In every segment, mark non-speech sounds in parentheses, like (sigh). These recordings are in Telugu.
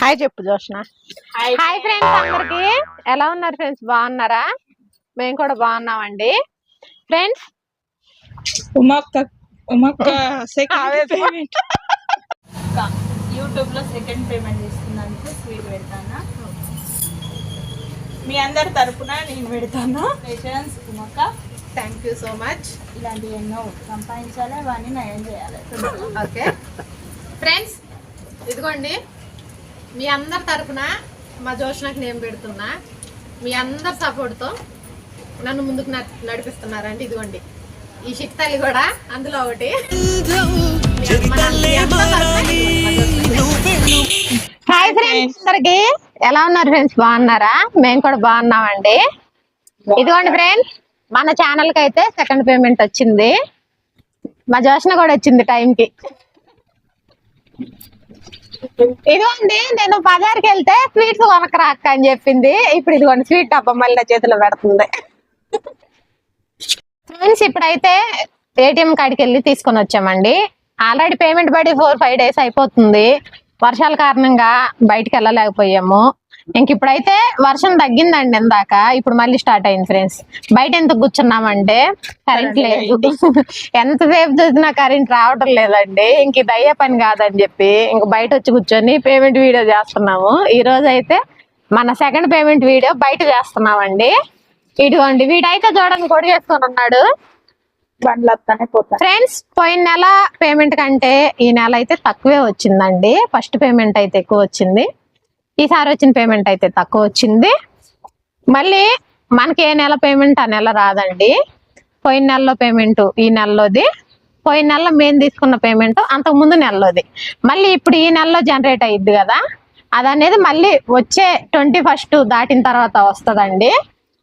హాయ్ చెప్పు జోష్న. హాయ్ ఫ్రెండ్స్ అందరికి. ఎలా ఉన్నారు ఫ్రెండ్స్? బాగున్నారా? మేము కూడా బాగున్నామండి. ఫ్రెండ్స్? ఉమక్క ఉమక్క సెకండ్ పేమెంట్ యూట్యూబ్లో సెకండ్ పేమెంట్ తీసుకున్నందుకు స్వీట్ పెడతాను? మీ అందరి తరపున నేను పెడతాను? ఉమక్క. థ్యాంక్ యూ సో మచ్ ఇలాంటివి ఎన్నో సంపాదించాలి అవన్నీ నయం చేయాలి. ఓకే ఫ్రెండ్స్ ఇదిగోండి. మీ అందరి తరఫున మా జోషనకు నేను పెడుతున్నా. మీ అందరి సపోర్ట్తో నన్ను ముందుకు నడిపిస్తున్నారండి. ఇదిగోండి. ఈ శక్తాలి కూడా అందులో ఒకటి. హాయ్ ఫ్రెండ్స్ అందరికి ఎలా ఉన్నారు ఫ్రెండ్స్ బాగున్నారా? మేము కూడా బాగున్నామండి. ఇదిగోండి ఫ్రెండ్స్ మన ఛానల్కి అయితే సెకండ్ పేమెంట్ వచ్చింది. మా జోష్న కూడా వచ్చింది టైంకి ఇదిగోండి నేను బజార్కి వెళ్తే స్వీట్స్ కొనకరా అక్క అని చెప్పింది. ఇప్పుడు ఇదిగోండి స్వీట్ డబ్బా మళ్ళీ చేతిలో పెడుతుంది. ఫ్రెండ్స్ ఇప్పుడైతే ఏటీఎం కాడికి వెళ్ళి తీసుకొని వచ్చామండి. ఆల్రెడీ పేమెంట్ పడి ఫోర్ ఫైవ్ డేస్ అయిపోతుంది. వర్షాల కారణంగా బయటికి వెళ్ళలేకపోయాము. ఇంక ఇప్పుడైతే వర్షం తగ్గిందండి ఇందాక. ఇప్పుడు మళ్ళీ స్టార్ట్ అయింది ఫ్రెండ్స్ బయట ఎంత కూర్చున్నామంటే కరెంట్ లేదు. (laughs) ఎంతసేపు చూసినా కరెంట్ రావటం లేదండి. ఇంక ఇది అయ్యే పని కాదని చెప్పి ఇంక బయట వచ్చి కూర్చొని పేమెంట్ వీడియో చేస్తున్నాము. ఈ రోజు అయితే మన సెకండ్ పేమెంట్ వీడియో బయట చేస్తున్నామండి. ఇదిగోండి వీడైతే చూడండి కొడి చేసుకొని ఉన్నాడు. ఫ్రెండ్స్ పోయిన నెల పేమెంట్ కంటే ఈ నెల అయితే తక్కువే వచ్చిందండి. ఫస్ట్ పేమెంట్ అయితే ఎక్కువ వచ్చింది. ఈసారి వచ్చిన పేమెంట్ అయితే తక్కువ వచ్చింది. మళ్ళీ మనకి ఏ నెల పేమెంట్ ఆ నెల రాదండి. పోయిన నెలలో పేమెంట్ ఈ నెలలోది. పోయిన నెలలో మేము తీసుకున్న పేమెంట్ అంతకు ముందు నెలలోది. మళ్ళీ ఇప్పుడు ఈ నెలలో జనరేట్ అయ్యిద్ది కదా. అది అనేది మళ్ళీ వచ్చే ట్వంటీ ఫస్ట్ దాటిన తర్వాత వస్తుందండి.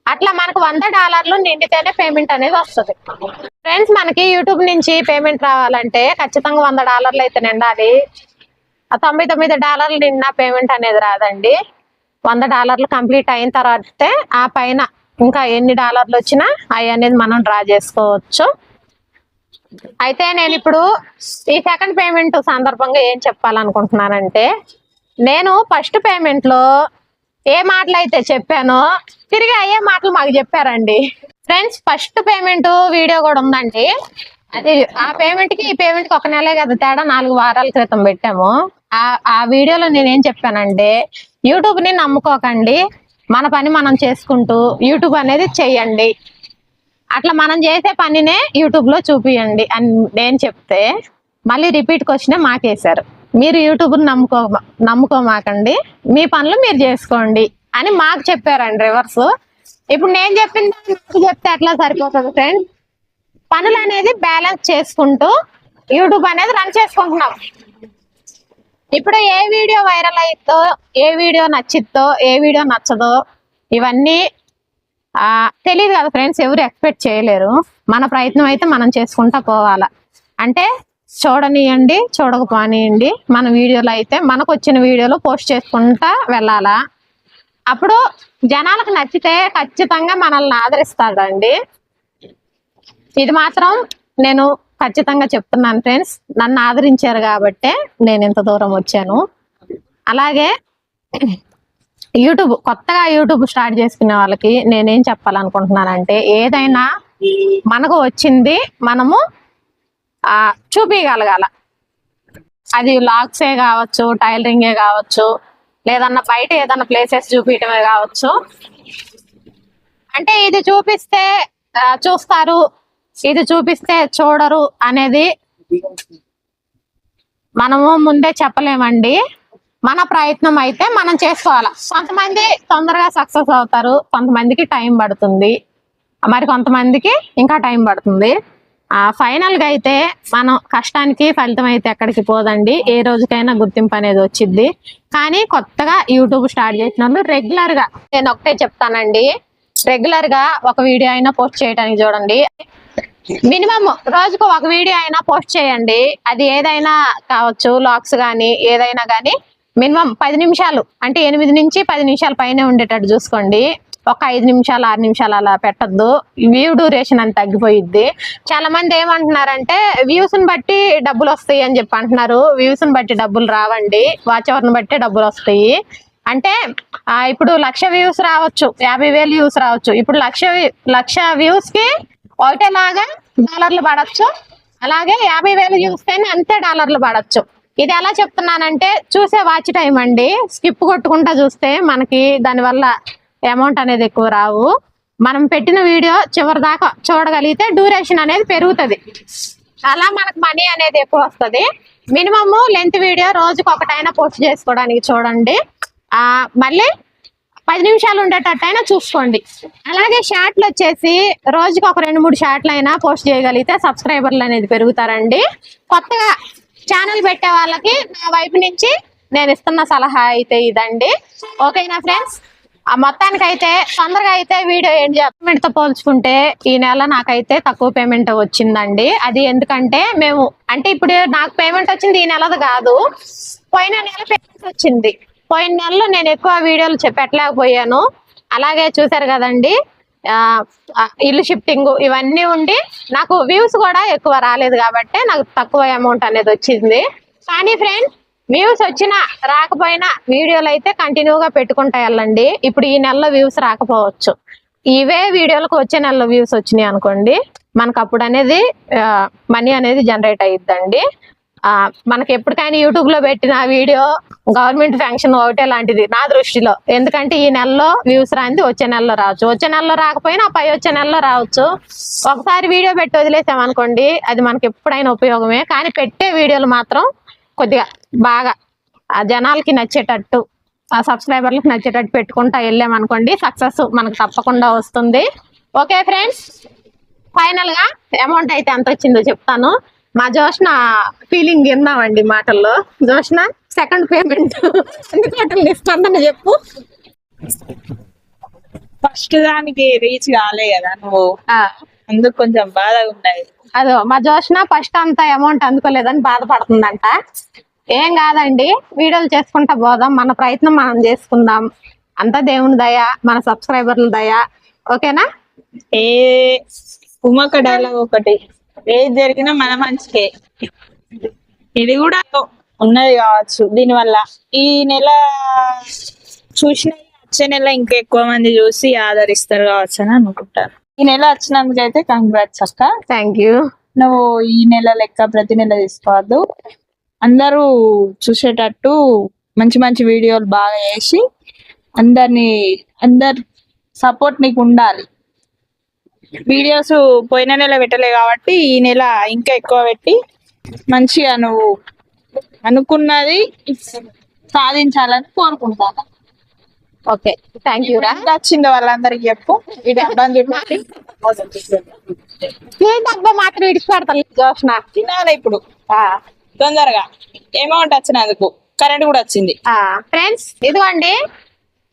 అట్లా మనకు వంద డాలర్లు నిండితేనే పేమెంట్ అనేది వస్తుంది. ఫ్రెండ్స్ మనకి యూట్యూబ్ నుంచి పేమెంట్ రావాలంటే ఖచ్చితంగా వంద డాలర్లు అయితే నిండాలి. ఆ తొంభై తొమ్మిది డాలర్లు నిన్న పేమెంట్ అనేది రాదండి. వంద డాలర్లు కంప్లీట్ అయిన తర్వాతే ఆ పైన ఇంకా ఎన్ని డాలర్లు వచ్చినా అవి అనేది మనం డ్రా చేసుకోవచ్చు. అయితే నేను ఇప్పుడు ఈ సెకండ్ పేమెంట్ సందర్భంగా ఏం చెప్పాలనుకుంటున్నానంటే నేను ఫస్ట్ పేమెంట్లో ఏ మాటలు అయితే చెప్పానో తిరిగి అయ్యే మాటలు మాకు చెప్పారండి. ఫ్రెండ్స్ ఫస్ట్ పేమెంట్ వీడియో కూడా ఉందండి. అదే ఆ పేమెంట్కి ఈ పేమెంట్కి ఒక నెలే కదా తేడా? నాలుగు వారాల క్రితం పెట్టాము. ఆ ఆ వీడియోలో నేనేం చెప్పానంటే యూట్యూబ్ని నమ్ముకోకండి. మన పని మనం చేసుకుంటూ యూట్యూబ్ అనేది చెయ్యండి. అట్లా మనం చేసే పనినే యూట్యూబ్లో చూపియండి అని నేను చెప్తే మళ్ళీ రిపీట్ క్వశ్చన్ మాకేశారు. మీరు యూట్యూబ్ నమ్ముకో నమ్ముకోమాకండి. మీ పనులు మీరు చేసుకోండి అని మాకు చెప్పారండి రివర్స్ ఇప్పుడు నేను చెప్పిన చెప్తే ఎట్లా సరిపోతుంది ఫ్రెండ్ పనులు అనేది బ్యాలెన్స్ చేసుకుంటూ యూట్యూబ్ అనేది రన్ చేసుకుంటున్నాం. ఇప్పుడు ఏ వీడియో వైరల్ అయిద్దో ఏ వీడియో నచ్చిద్దో ఏ వీడియో నచ్చదో ఇవన్నీ తెలియదు కదా ఫ్రెండ్స్ ఎవరు ఎక్స్పెక్ట్ చేయలేరు. మన ప్రయత్నం అయితే మనం చేసుకుంటా పోవాలా. అంటే చూడనియండి చూడకపోనియండి. మన వీడియోలో అయితే మనకు వచ్చిన వీడియోలో పోస్ట్ చేసుకుంటా వెళ్ళాలా. అప్పుడు జనాలకు నచ్చితే ఖచ్చితంగా మనల్ని ఆదరిస్తాడండి. ఇది మాత్రం నేను ఖచ్చితంగా చెప్తున్నాను ఫ్రెండ్స్. నన్ను ఆదరించారు కాబట్టే నేను ఇంత దూరం వచ్చాను. అలాగే యూట్యూబ్ కొత్తగా యూట్యూబ్ స్టార్ట్ చేసుకునే వాళ్ళకి నేనేం చెప్పాలనుకుంటున్నానంటే ఏదైనా మనకు వచ్చింది మనము చూపించగలగాల అది లాగ్సే కావచ్చు టైలరింగే కావచ్చు లేదన్నా బయట ఏదన్నా ప్లేసెస్ చూపించడమే కావచ్చు. అంటే ఇది చూపిస్తే చూస్తారు. ఇది చూపిస్తే చూడరు అనేది మనము ముందే చెప్పలేమండి. మన ప్రయత్నం అయితే మనం చేసుకోవాలి. కొంతమంది తొందరగా సక్సెస్ అవుతారు కొంతమందికి టైం పడుతుంది. మరి కొంతమందికి ఇంకా టైం పడుతుంది. ఆ అయితే మనం కష్టానికి ఫలితం అయితే ఎక్కడికి పోదండి. ఏ రోజుకైనా గుర్తింపు అనేది వచ్చింది కానీ కొత్తగా యూట్యూబ్ స్టార్ట్ చేసిన వాళ్ళు నేను ఒకటే చెప్తానండి. రెగ్యులర్గా ఒక వీడియో అయినా పోస్ట్ చేయడానికి చూడండి. మినిమం రోజుకు ఒక వీడియో అయినా పోస్ట్ చేయండి. అది ఏదైనా కావచ్చు లాక్స్ కానీ ఏదైనా కానీ మినిమం పది నిమిషాలు అంటే ఎనిమిది నుంచి పది నిమిషాల పైన ఉండేటట్టు చూసుకోండి. ఒక ఐదు నిమిషాలు ఆరు నిమిషాలు అలా పెట్టద్దు. వ్యూ డ్యూరేషన్ అని తగ్గిపోయిద్ది. చాలా మంది ఏమంటున్నారంటే వ్యూస్ని బట్టి డబ్బులు వస్తాయి అని చెప్పి అంటున్నారు. వ్యూస్ని బట్టి డబ్బులు రావండి. వాచ్ బట్టి డబ్బులు వస్తాయి. అంటే ఇప్పుడు లక్ష వ్యూస్ రావచ్చు యాభై వేలు వ్యూస్ రావచ్చు. ఇప్పుడు లక్ష లక్ష వ్యూస్కి ఒకటేలాగా డాలర్లు పడచ్చు. అలాగే యాభై వేలు చూస్తేనే అంతే డాలర్లు పడచ్చు. ఇది ఎలా చెప్తున్నానంటే చూసే వాచ్ టైం అండి. స్కిప్ కొట్టుకుంటా చూస్తే మనకి దానివల్ల అమౌంట్ అనేది ఎక్కువ రావు. మనం పెట్టిన వీడియో చివరి దాకా చూడగలిగితే డ్యూరేషన్ అనేది పెరుగుతుంది. అలా మనకు మనీ అనేది ఎక్కువ వస్తుంది. మినిమము లెంత్ వీడియో రోజుకి ఒకటైనా పోస్ట్ చేసుకోవడానికి చూడండి. మళ్ళీ పది నిమిషాలు ఉండేటట్టయినా చూసుకోండి. అలాగే షార్ట్లు వచ్చేసి రోజుకి ఒక రెండు మూడు షార్ట్లు అయినా పోస్ట్ చేయగలిగితే సబ్స్క్రైబర్లు అనేది పెరుగుతారండి. కొత్తగా ఛానల్ పెట్టే వాళ్ళకి నా వైపు నుంచి నేను ఇస్తున్న సలహా అయితే ఇదండి. ఓకేనా ఫ్రెండ్స్? ఆ మొత్తానికి అయితే తొందరగా అయితే వీడియో ఏం పేమెంట్తో పోల్చుకుంటే ఈ నెల నాకైతే తక్కువ పేమెంట్ వచ్చిందండి. అది ఎందుకంటే మేము అంటే ఇప్పుడు నాకు పేమెంట్ వచ్చింది ఈ నెలది కాదు. పోయిన నెల పేమెంట్ వచ్చింది. పోయిన నెలలో నేను ఎక్కువ వీడియోలు పెట్టలేకపోయాను అలాగే చూసారు కదండి. ఇల్లు షిఫ్టింగ్ ఇవన్నీ ఉండి నాకు వ్యూస్ కూడా ఎక్కువ రాలేదు కాబట్టి నాకు తక్కువ అమౌంట్ అనేది వచ్చింది. కానీ ఫ్రెండ్స్ వ్యూస్ వచ్చినా రాకపోయినా వీడియోలు అయితే కంటిన్యూగా పెట్టుకుంటా వెళ్ళండి. ఇప్పుడు ఈ నెలలో వ్యూస్ రాకపోవచ్చు. ఇవే వీడియోలకు వచ్చే నెలలో వ్యూస్ వచ్చినాయి అనుకోండి మనకు అప్పుడు అనేది మనీ అనేది జనరేట్ అయ్యిద్దండి మనకి ఎప్పటికైనా యూట్యూబ్లో పెట్టిన వీడియో గవర్నమెంట్ ఫంక్షన్ ఒకటే లాంటిది నా దృష్టిలో. ఎందుకంటే ఈ నెలలో వ్యూస్ రాంది వచ్చే నెలలో రావచ్చు. వచ్చే నెలలో రాకపోయినా పై వచ్చే నెలలో రావచ్చు. ఒకసారి వీడియో పెట్టి వదిలేసాం అనుకోండి అది మనకి ఎప్పుడైనా ఉపయోగమే. కానీ పెట్టే వీడియోలు మాత్రం కొద్దిగా బాగా ఆ జనాలకి నచ్చేటట్టు ఆ సబ్స్క్రైబర్లకు నచ్చేటట్టు పెట్టుకుంటా వెళ్ళామనుకోండి సక్సెస్ మనకు తప్పకుండా వస్తుంది. ఓకే ఫ్రెండ్స్ ఫైనల్గా అమౌంట్ అయితే ఎంత వచ్చిందో చెప్తాను. మా జోష్న ఫీలింగ్ విన్నామండి మాటల్లో. జోష్న? Second payment. ఎందుకంటే నీ స్పందన చెప్పు. ఫస్ట్ దానికి రీచ్ కాలే కదా నువ్వు. అందుకు కొంచెం బాధగా ఉన్నాయి అదో మా జోష్న ఫస్ట్ అంత అమౌంట్ అందుకోలేదని బాధపడుతుందంట. ఏం కాదండి వీడియోలు చేసుకుంటా పోదాం మన ప్రయత్నం మనం చేసుకుందాం. అంతా దేవుని దయ మన సబ్స్క్రైబర్ల దయ. ఓకేనా? ఏ ఉమ్మక డైలాగ్ ఒకటి. ఏది జరిగినా మన మంచికే. ఇది కూడా ఉన్నది కావచ్చు. దీనివల్ల ఈ నెల చూసిన వచ్చే నెల ఇంకా ఎక్కువ మంది చూసి ఆదరిస్తారు కావచ్చు అని అనుకుంటాను. ఈ నెల వచ్చినందుకైతే కంగ్రాట్స్ అక్క. థ్యాంక్ యూ నువ్వు ఈ నెల లెక్క ప్రతి నెల తీసుకోవద్దు. అందరూ చూసేటట్టు మంచి మంచి వీడియోలు బాగా చేసి అందరినీ అందరు సపోర్ట్ నీకు ఉండాలి. వీడియోస్ పోయిన నెల పెట్టలే కాబట్టి ఈ నెల ఇంకా ఎక్కువ పెట్టి మంచిగా నువ్వు అనుకున్నది సాధించాలని కోరుకుంటాను. ఓకే థ్యాంక్ యూ రా. వచ్చిందో వాళ్ళందరికి చెప్పు. ఇది అర్థం చెప్పి డబ్బా మాత్రం ఇడిచి పెడతాను జోష్న. తినాలి ఇప్పుడు. తొందరగా. అమౌంట్ వచ్చినందుకు. కరెంట్ కూడా వచ్చింది. ఫ్రెండ్స్ ఇదిగోండి.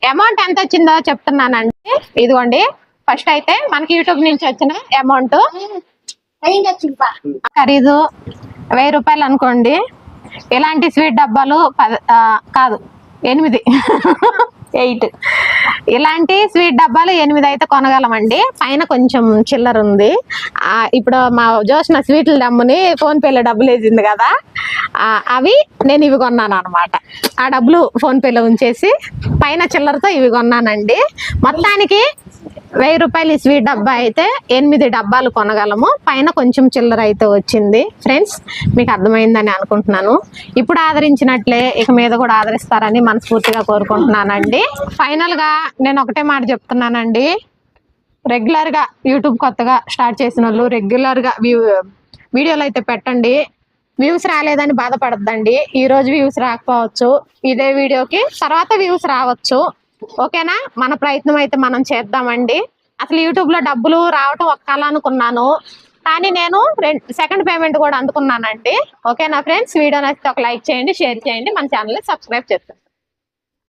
అమౌంట్ ఎంత వచ్చిందో చెప్తున్నానండి. ఇదిగోండి. ఫస్ట్ అయితే మనకి యూట్యూబ్ నుంచి వచ్చిన అమౌంట్. ఖరీదు. వెయ్యి రూపాయలు అనుకోండి. ఇలాంటి స్వీట్ డబ్బాలు కాదు ఎనిమిది. ఎయిట్. ఇలాంటి స్వీట్ డబ్బాలు ఎనిమిది అయితే కొనగలమండి. పైన కొంచెం చిల్లర ఉంది. ఆ, ఇప్పుడు మా జోష్న స్వీట్ల డమ్ముని ఫోన్ పేలో డబ్బులు వేసింది కదా. అవి నేను ఇవి కొన్నాను అనమాట ఆ డబ్బులు ఫోన్ పేలో ఉంచేసి పైన చిల్లరతో ఇవి కొన్నానండి. మొత్తానికి వెయ్యి రూపాయలు ఈ స్వీట్ డబ్బా అయితే ఎనిమిది డబ్బాలు కొనగలము. పైన కొంచెం చిల్లర అయితే వచ్చింది. ఫ్రెండ్స్ మీకు అర్థమైందని అనుకుంటున్నాను. ఇప్పుడు ఆదరించినట్లే ఇక మీద కూడా ఆదరిస్తారని మనస్ఫూర్తిగా కోరుకుంటున్నానండి. ఫైనల్గా నేను ఒకటే మాట చెప్తున్నానండి. రెగ్యులర్గా యూట్యూబ్ కొత్తగా స్టార్ట్ చేసిన వాళ్ళు రెగ్యులర్గా వ్యూ వీడియోలు అయితే పెట్టండి. వ్యూస్ రాలేదని బాధపడద్దండి. ఈరోజు వ్యూస్ రాకపోవచ్చు. ఇదే వీడియోకి తర్వాత వ్యూస్ రావచ్చు. ఓకేనా? మన ప్రయత్నం అయితే మనం చేద్దామండి. అసలు యూట్యూబ్లో డబ్బులు రావటం ఒక్కాలనుకున్నాను కానీ నేను సెకండ్ పేమెంట్ కూడా అందుకున్నానండి. ఓకేనా ఫ్రెండ్స్? వీడియో నచ్చితే ఒక లైక్ చేయండి షేర్ చేయండి. మన ఛానల్ని సబ్స్క్రైబ్ చేస్తాను